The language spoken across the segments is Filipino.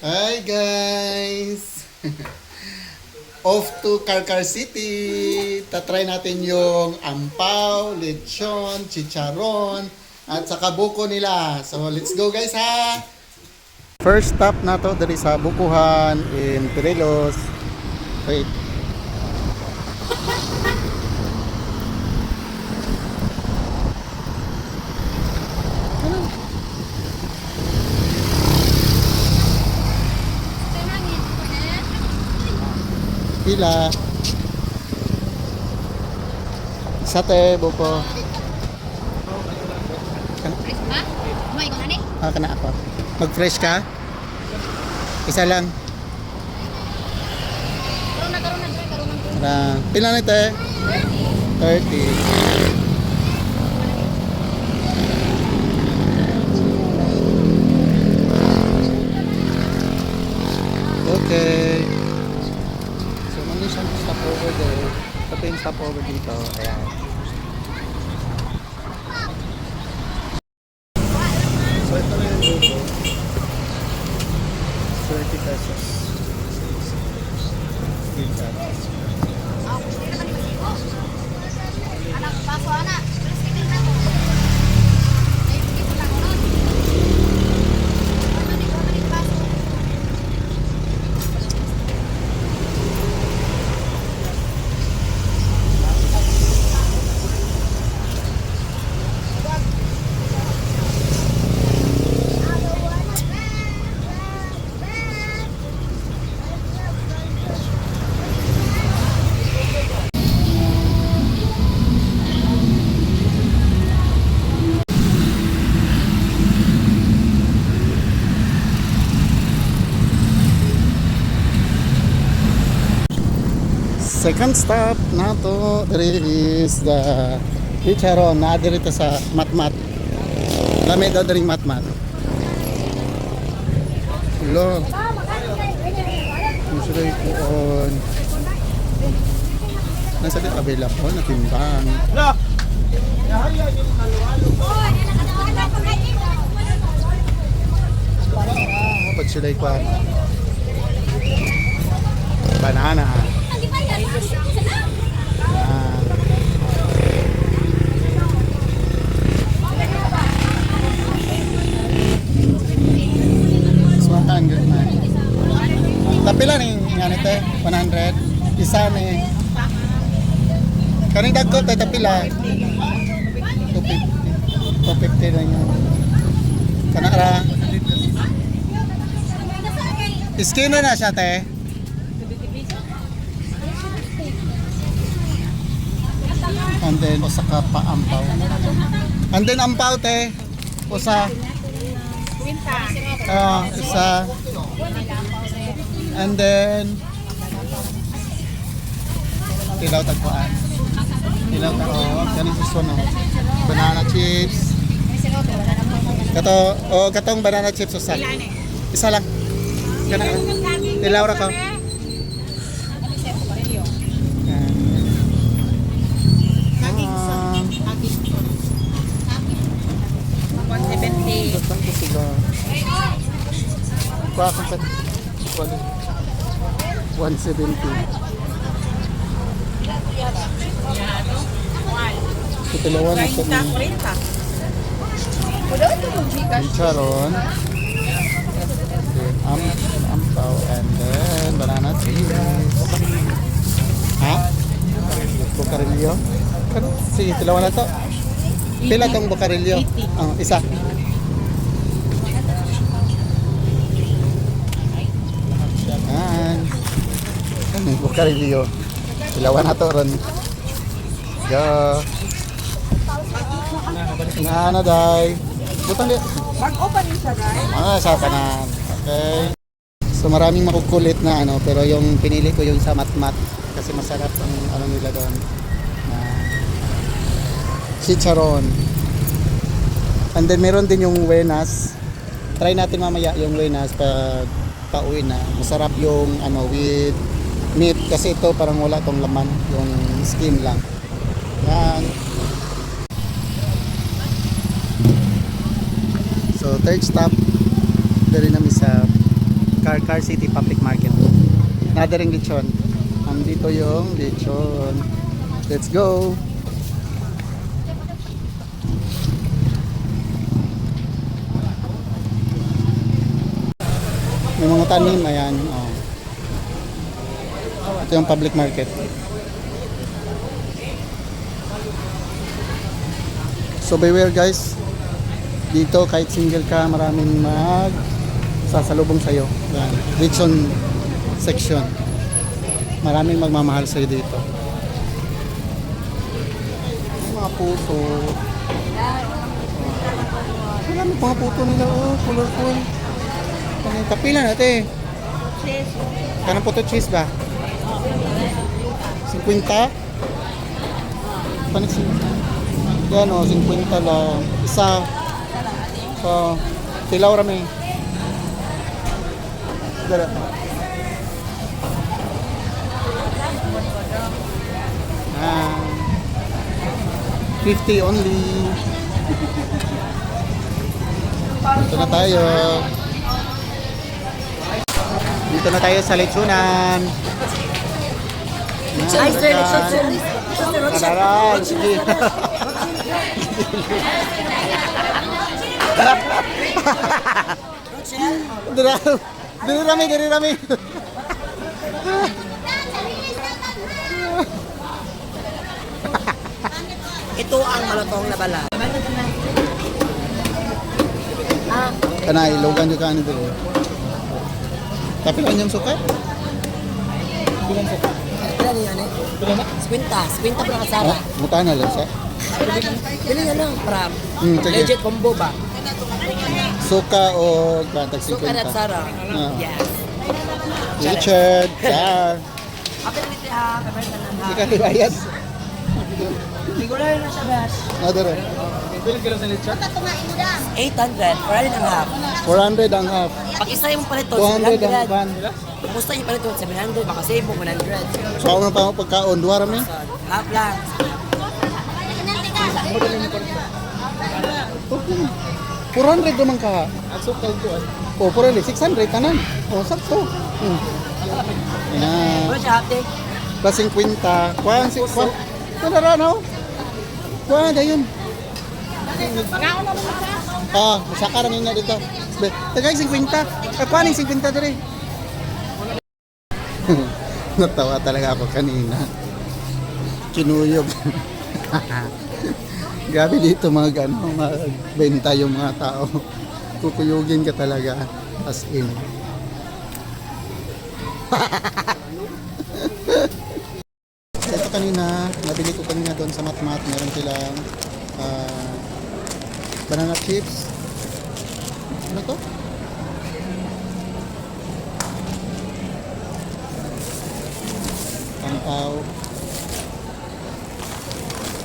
Hi guys! Off to Carcar City! Tatry natin yung ampaw, lechon, chicharon, at saka buko nila. So let's go guys ha! First stop na to dari sa Bukuhan in Pirelos. Wait. pila. Sate, buko. Fresh ba? Umay ko na ah, ako. Mag-fresh ka? Isa lang. Karoon na, karoon na, karoon na. Pila na ito eh? 30. 30. There. Ito pa yung stop over dito. Ayan. So, ito na yung logo. 30 pesos. 15 pesos. Anak baso anak. Terus kita na ko. Ay hindi ko lang nun. Ano ni ko ni baso? Second stop na to diri is the Chicharon na diri sa Matmat. Lami daw diri Matmat. Hello. Usually ko on. Nasa di available na timbang. Pag sila ko Banana. Ah. Tapila ni nga nito 100. Isa ni Kaning dagko tay tapila. 250. 250 lang yun. Kana ra. Iskino na siya te. Then, usa ka pa. And then, ampaw, te. Usa. Ah, isa. And then, tilaw tagpuan. Tilaw tag, oh, ganun gusto no. Banana chips. Kato, oh, katong banana chips usa. Isa lang. Kana. Tilaw ra ka. Kuha ko pa. 170. Kitilawan na sa 30, 40. Charon. Am ampaw and then banana chips. Ha? Bukarilyo? Sige, tilawan na to. Pila tong bukarilyo? Oh, isa. Yan. Kani bukarilyo. Tilawan na to ron. Go. Na na dai. Butang di. Mag-open siya, guys. Ah, sa kanan. Okay. So maraming makukulit na ano, pero yung pinili ko yung sa matmat kasi masarap ang ano nila doon. Na chicharon. And then meron din yung wenas. Try natin mamaya yung wenas pag pauwi na. Masarap yung ano with meat kasi ito parang wala tong laman, yung skin lang. Yan. So third stop, dari namin sa Car Car City Public Market. Another yung lechon. Andito yung lechon. Let's go! May mga tanim, ayan. Oh. Ito yung public market. So beware guys, dito kahit single ka, maraming mag sasalubong sa'yo. Yan. Lechon section. Maraming magmamahal sa'yo dito. May mga puto. Marami mga puto nila. Oh, colorful. Kapila natin. Kanang puto cheese ba? 50? Panik Yan o, 50 lang. Isa. So, tilaw rami. Dala. Ah. 50 only. Dito na tayo. Dito na tayo sa lechonan. Ay, sir. Araral, sige. Dira, diri rami, diri rami. Ito ang malutong na bala. Kanay, logan yung kanin dito. Tapi lang yung suka? Bilang suka? Pila niya ni? Squinta. Squinta pa kasara. Ah, muta na lang siya. Pili niya lang Hmm, sige. legit combo ba? Suka o bantag 50. Suka at Sara. Ah. Yes. Richard, Car. Apel dito ha, kamay ka lang ha. Hindi ka libayas. Regular na siya, guys. Nadara. 800, for and a half. 400 ang half. Pag isa yung palito, 200 ang 700. van. Kumusta yung palito, 700, makasave mo 100. So ako na pa ako pagkaon. Duwa rami. So, half lang. 400 naman ka. Ang sukal ko. Oh, 400. 600 tanan. Oh, sakto. Hmm. Yan. Ano siya, hati? Plus 50. Kuhan si Kuhan. Nadara no? Kuhan dayon. Ah, masaka rin na dito. Tagay 50. Ah, kuhan yung 50 dere. Natawa talaga ako kanina. Kinuyog. Grabe dito mga ano, magbenta yung mga tao. Kukuyugin ka talaga as in. Ito kanina, nabili ko kanina doon sa Matmat, meron silang ah, banana chips. Ano to? Ampaw.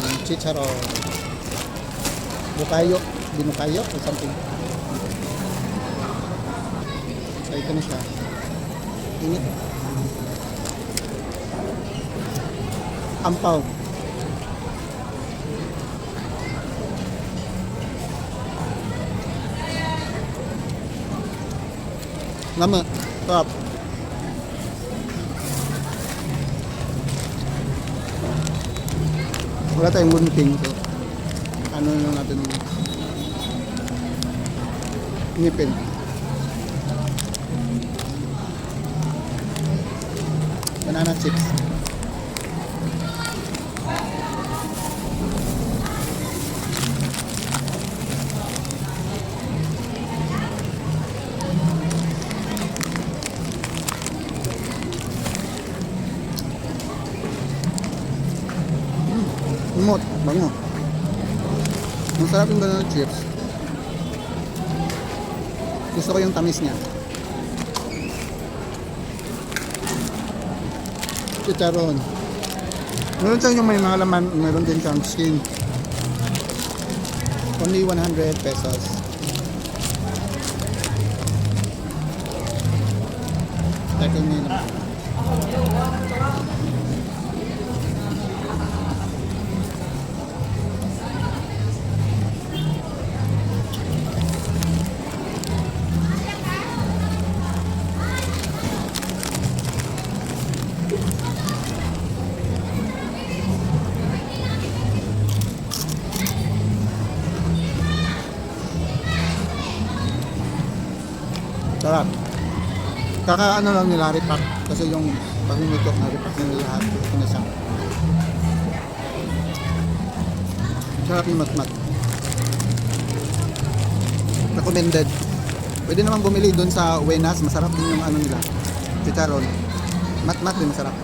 Um, chicharon. Bukayo. Binukayo or something. So ito na siya. Init. Ampaw. Lama. Sarap. Wala tayong gunting. So, ano na natin ngipin. Banana chips. Umot, bango. Ang sarap yung banana chips. Gusto ko yung tamis niya. Chicharon. Meron siyang yung may mga laman, meron din siyang skin. Only 100 pesos. Teka nyo naman. Kaka ano lang nila, repack. Kasi yung pagmuto na repack nila lahat. Siya. Sarap yung matmat. Recommended. Pwede naman bumili doon sa Wenas. Masarap din yung ano nila. Chicharon. Matmat din masarap.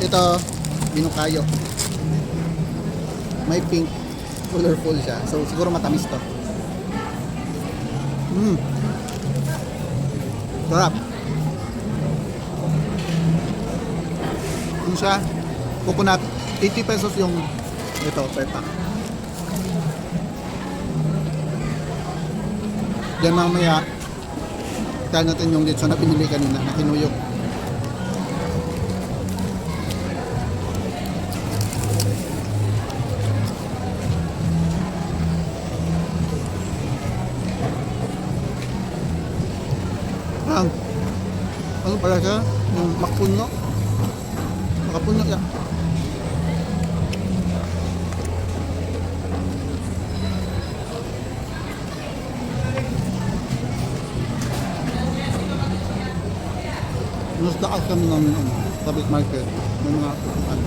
Ito, binukayo. May pink. Colorful siya. So siguro matamis to. Mm. Sarap. Ano siya? Coconut. 80 pesos yung ito, per pack. Yan mamaya, try natin yung dito na pinili kanina na kinuyok. Pala siya? Yung makpuno. Makapuno siya. Mas taas kami ng ano, public market. Ng mga ano.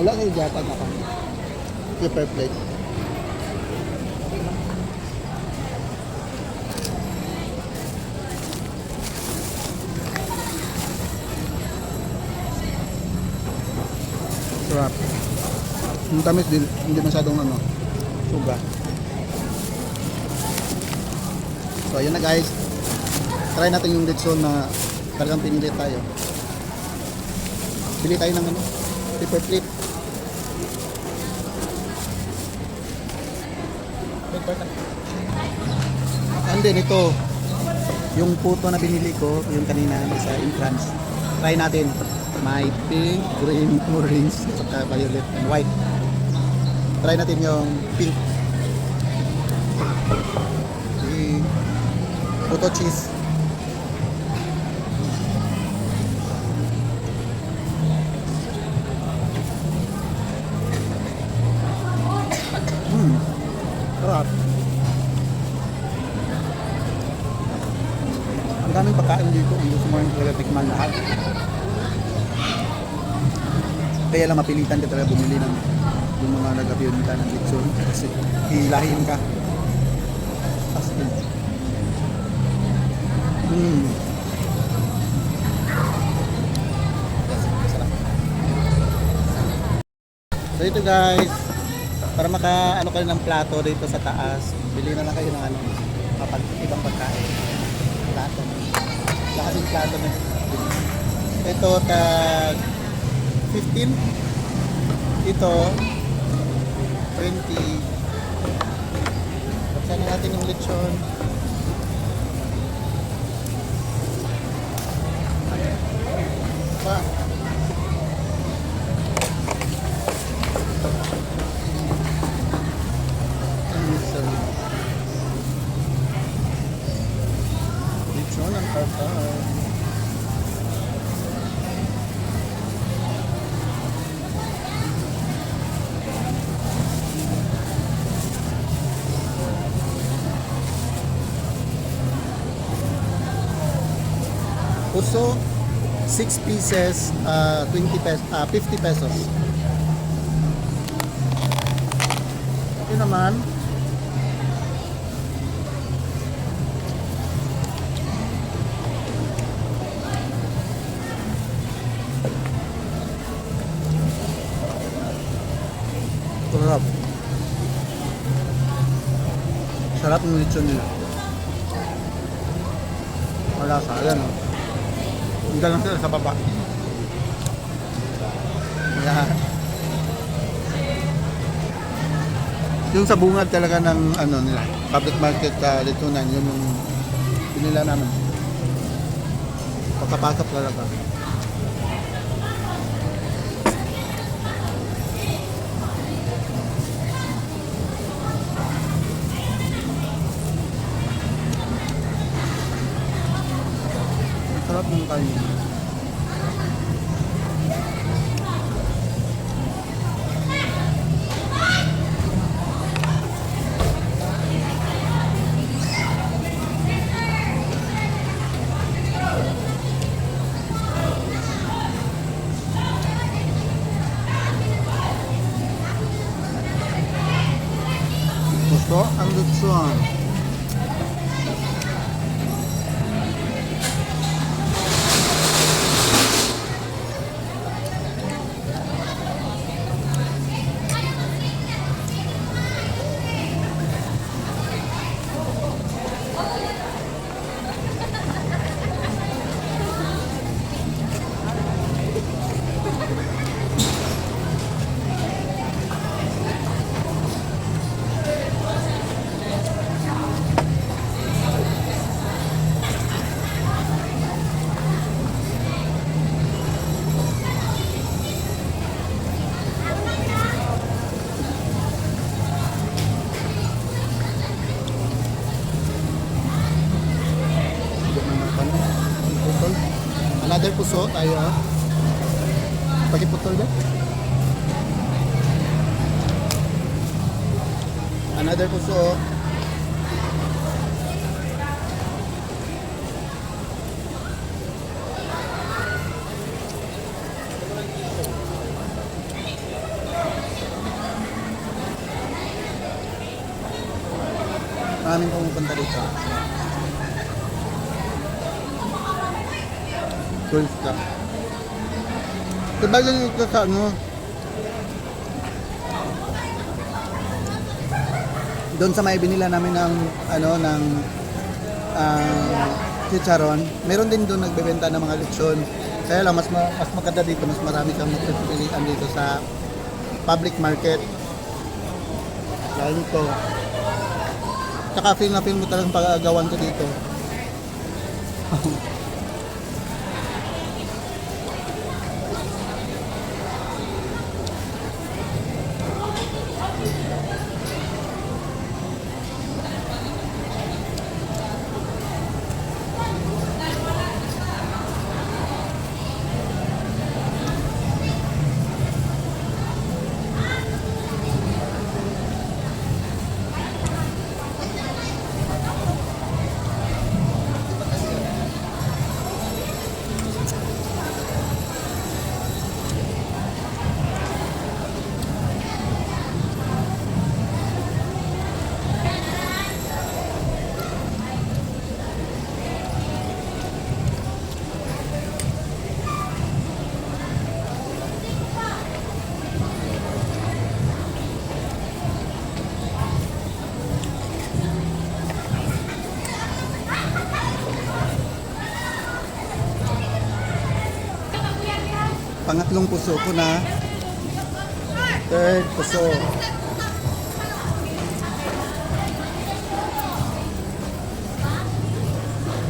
Wala kayo jata na kami. Paper plate. Sarap. Yung tamis din, hindi masyadong ano, suga. So ayun na guys. Try natin yung litson na talagang pinili tayo. Bili tayo ng ano, paper plate. And then ito, yung puto na binili ko, yung kanina sa entrance. Try natin. May pink, green, orange, saka violet and white. Try natin yung pink. Puto cheese. Kaya lang mapilitan ka talaga bumili ng yung mga nagabiyonita ng litson kasi hihilahin ka. In. Mm. So ito guys, para maka ano kayo ng plato dito sa taas, bili na lang kayo ng ano, kapag ibang pagkain. Plato. Wala kasing plato na. Ito tag 15. Ito 20. Buksan na natin yung lechon. Pa. Puso, 6 pieces, uh, 20 pesos, uh, 50 pesos. Ito naman, Sarap. Sarap ng lechon nila. Wala sa, ayan o. Hindi lang sila sa baba. Ayan. Yung sa bungad talaga ng ano nila, public market uh, litunan, yun yung pinila namin. Pagkapasok talaga. Ng kanin. Puso tayo ah. Pakiputol ba? Another puso. Maraming pumupunta dito. Tourist ka. Diba lang ito sa ano? Doon sa may binila namin ng ano ng ah, chicharon, meron din doon nagbebenta ng mga lechon. Kaya lang mas ma- mas maganda dito, mas marami kang mapipilian dito sa public market. Lalo ito. Tsaka feel na feel mo talagang pag-agawan ko dito. Pangatlong puso ko na. Third puso.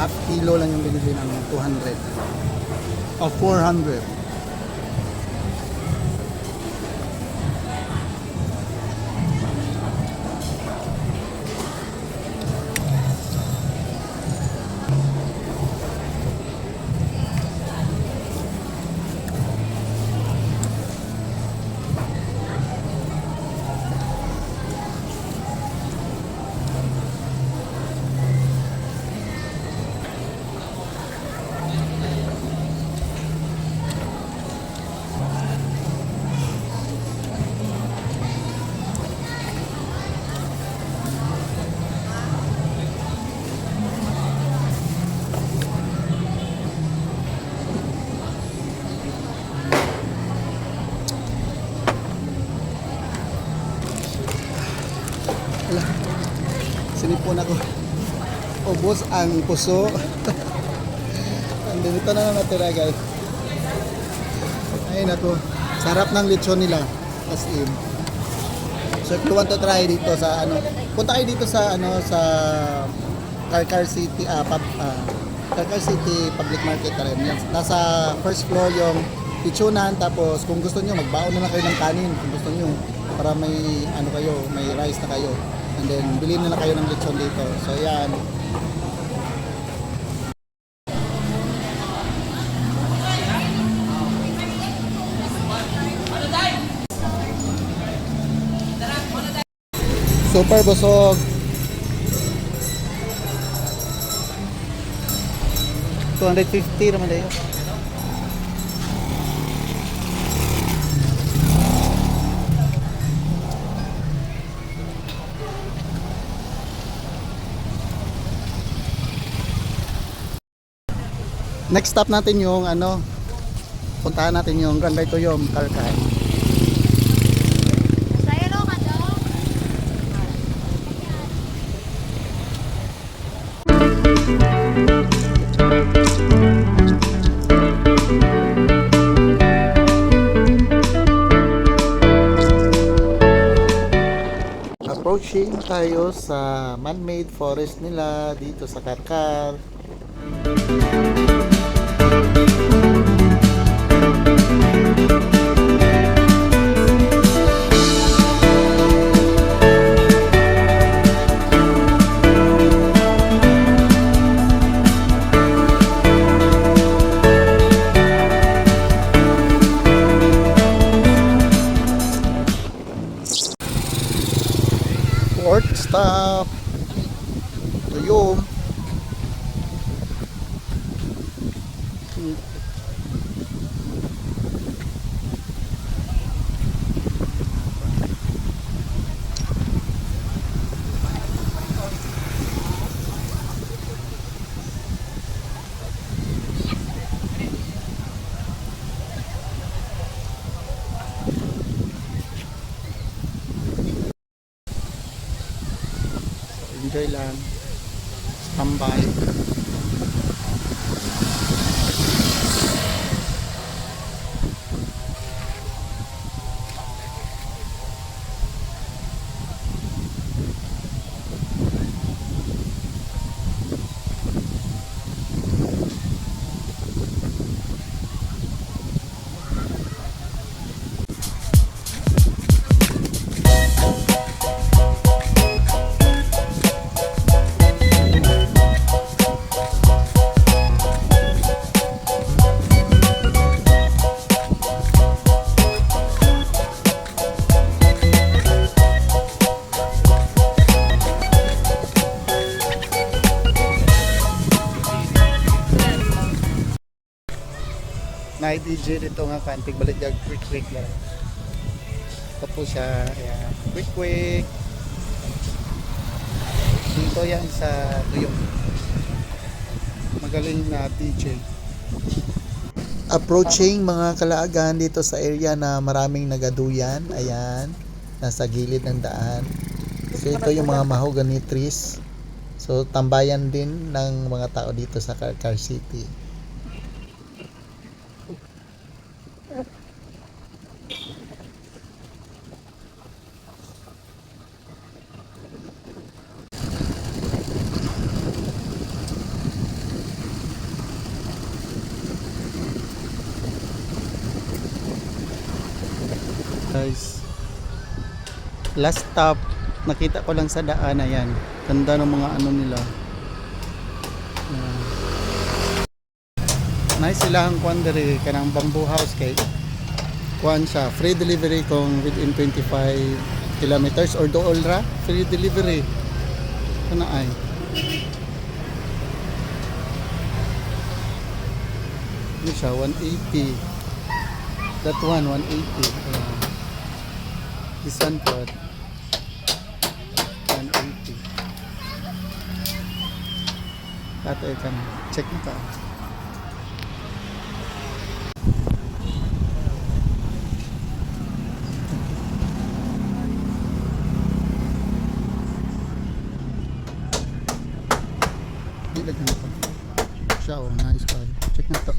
Half kilo lang yung binili namin, 200. O, 400. Sinipon ako. Ubos ang puso. Andito na lang natira guys. Ayun ako. Sarap ng lechon nila. As in. So if you want to try dito sa ano, punta kayo dito sa ano sa Carcar City ah, pub, ah, Carcar City Public Market na rin. Nasa first floor yung lechonan tapos kung gusto niyo magbaon na lang kayo ng kanin kung gusto niyo para may ano kayo, may rice na kayo and then bilhin na lang kayo ng lechon dito. So yan. Super busog. Two hundred fifty naman tayo. Next stop natin yung ano, puntahan natin yung Granday Toyom, Kalkay. Approaching tayo sa man-made forest nila dito sa Karkar. Fourth Enjoy lang. Tambay. Night DJ dito nga kantig balik jag quick quick lang. Tapos siya, ayan, quick quick. Dito yan sa Tuyong. Magaling na DJ. Approaching mga kalaagan dito sa area na maraming nagaduyan. Ayan, nasa gilid ng daan. So ito yung mga mahogany trees. So tambayan din ng mga tao dito sa Car City. Guys. Last stop nakita ko lang sa daan ayan. Ganda ng mga ano nila. Ayan. nice sila ang kwan kanang bamboo house kay kwan siya free delivery kung within 25 kilometers or dool ra free delivery. Kana ay. Ano siya 180 that one 180 Ayan. This one po. 180. Tatay ka na. Check mo ka. Hindi lagyan ko. Siya oh, nice ka. Check na to.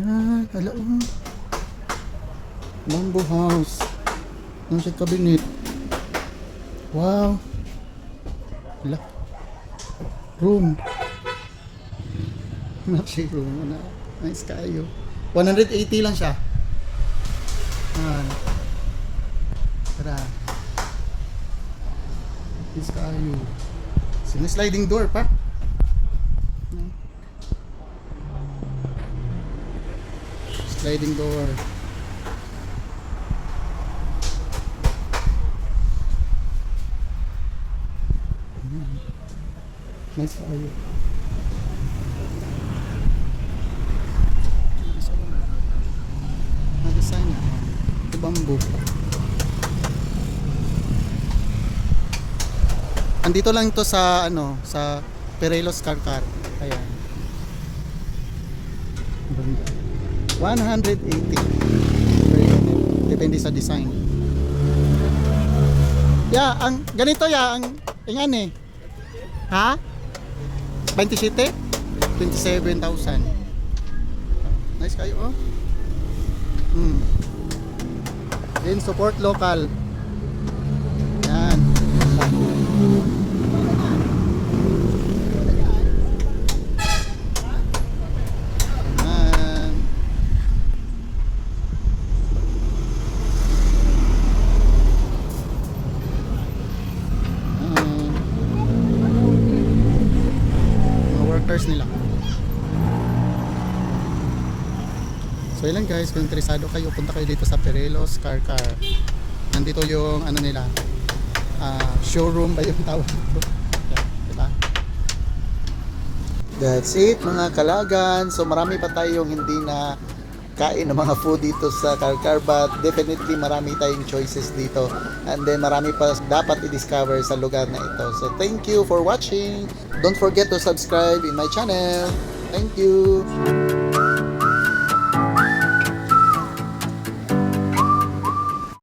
Na, ala oh. Mambo House. Ang sa cabinet. Wow. Wala. Room. Nasi room. Ano? Nice kayo. 180 lang siya. Ah. Tara. Nice kayo. Sino sliding door pa? Sliding door. Kayo. Na-design na. Ito bamboo. Andito lang ito sa ano, sa Perelos Car. Ayan. Ganda. 180. Depende sa design. Ya, ang ganito ya, ang ingan eh. Ha? 27? 27,000. Nice kayo oh. Hmm. Then support local. Yan. Yan. Yan. Mga workers nila. So yun lang guys, kung interesado kayo, punta kayo dito sa Perelos Car Car. Nandito yung ano nila, ah, showroom ba yung tawag dito? Diba? That's it mga kalagan. So marami pa tayong hindi na kain ng mga food dito sa Car but definitely marami tayong choices dito and then marami pa dapat i-discover sa lugar na ito. So thank you for watching. Don't forget to subscribe in my channel. Thank you.